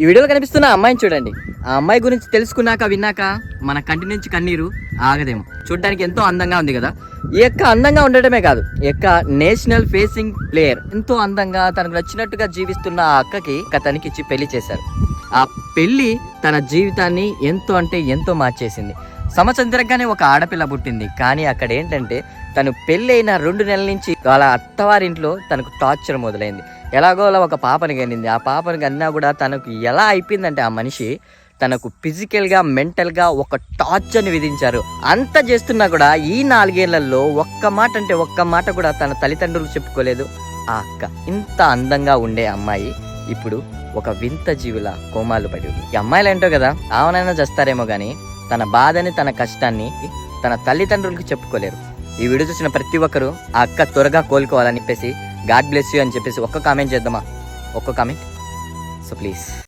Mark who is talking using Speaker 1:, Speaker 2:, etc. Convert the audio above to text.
Speaker 1: ఈ వీడియోలో కనిపిస్తున్న అమ్మాయిని చూడండి. ఆ అమ్మాయి గురించి తెలుసుకున్నాక విన్నాక మన కంటి నుంచి కన్నీరు ఆగదేమో. చూడడానికి ఎంతో అందంగా ఉంది కదా. ఈ యొక్క అందంగా ఉండటమే కాదు యొక్క నేషనల్ ఫేసింగ్ ప్లేయర్ ఎంతో అందంగా తనకు నచ్చినట్టుగా జీవిస్తున్న ఆ అక్కకి అతనికి ఇచ్చి పెళ్ళి చేశారు. ఆ పెళ్ళి తన జీవితాన్ని ఎంతో అంటే ఎంతో మార్చేసింది. సంవత్సరం తిరగగానే ఒక ఆడపిల్ల పుట్టింది. కానీ అక్కడ ఏంటంటే తను పెళ్ళైన రెండు నెలల నుంచి వాళ్ళ అత్తవారింట్లో తనకు టార్చర్ మొదలైంది. ఎలాగోలా ఒక పాపని కనింది. ఆ పాపని కన్నా కూడా తనకు ఎలా అయిపోయిందంటే ఆ మనిషి తనకు ఫిజికల్గా మెంటల్గా ఒక టార్చర్ని విధించారు. అంత చేస్తున్నా కూడా ఈ నాలుగేళ్ళలో ఒక్క మాట అంటే ఒక్క మాట కూడా తన తల్లిదండ్రులు చెప్పుకోలేదు. ఆ అక్క ఇంత అందంగా ఉండే అమ్మాయి ఇప్పుడు ఒక వింత జీవుల కోమాలు పడి ఉంది. ఈ అమ్మాయిలు ఏంటో కదా ఆమెనైనా చేస్తారేమో కానీ తన బాధని తన కష్టాన్ని తన తల్లిదండ్రులకు చెప్పుకోలేరు. ఈ వీడియో చూసిన ప్రతి ఒక్కరూ ఆ అక్క త్వరగా కోలుకోవాలని చెప్పేసి గాడ్ బ్లెస్ యూ అని చెప్పేసి ఒక్క కామెంట్ చేద్దామా? ఒక్క కామెంట్? So please.